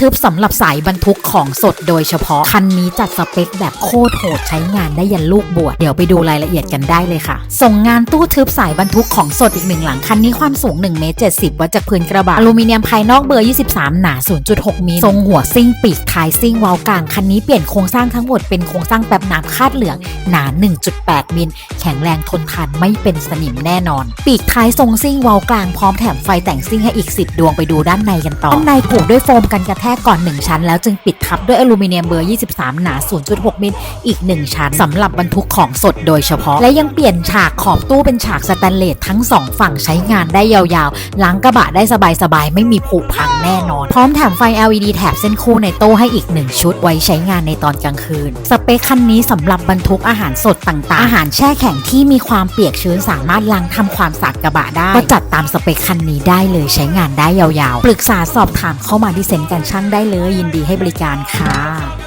ทึบสำหรับสายบรรทุกของสดโดยเฉพาะ คันนี้จัดสเปคแบบโคตรโหดใช้งานได้ยันลูกบวชเดี๋ยวไปดูรายละเอียดกันได้เลยค่ะ ส่งงานตู้ทึบสายบรรทุกของสดอีกหนึ่งหลังคันนี้ความสูง1เมตร70วัดจากพื้นกระบะอลูมิเนียมภายนอกเบอร์ 23 หนา 0.6 มิลทรงหัวซิ่งปีกท้ายซิ่งเวาลกลางคันนี้เปลี่ยนโครงสร้างทั้งหมดเป็นโครงสร้างแบบน้ำคาดเหลืองหนา 1.8 มิลแข็งแรงทนทานไม่เป็นสนิมแน่นอน ปีกท้ายทรงซิ่งเวาลกลางพร้อมแถมไฟแต่งซิ่งให้อีก 10 ดวงไปดูด้านในกันต่อด้านในผูกด้วยโฟมกันกระแทกค่ก่อน 1 ชั้น แล้วจึงปิดทับด้วยอลูมิเนียมเบอร์ 23 หนา 0.6 มิลอีก 1 ชั้นสำหรับบรรทุกของสดโดยเฉพาะ และยังเปลี่ยนฉากขอบตู้เป็นฉากสแตนเลสทั้ง 2 ฝั่งใช้งานได้ยาวๆล้างกระบะได้สบายๆ ไม่มีผุพังแน่นอน พร้อมแถมไฟ LED แถบเส้นคู่ในตู้ให้อีก 1 ชุดไว้ใช้งานในตอนกลางคืน สเปคคันนี้สำหรับบรรทุกอาหารสดต่างๆ อาหารแช่แข็งที่มีความเปียกชื้นสามารถล้างทำความสะอาดกระบะได้ ก็จัดตามสเปคคันนี้ได้เลยใช้งานได้ยาวๆ ปรึกษาสอบถามเข้ามาที่เซ็นต์การช่างได้เลยยินดีให้บริการค่ะ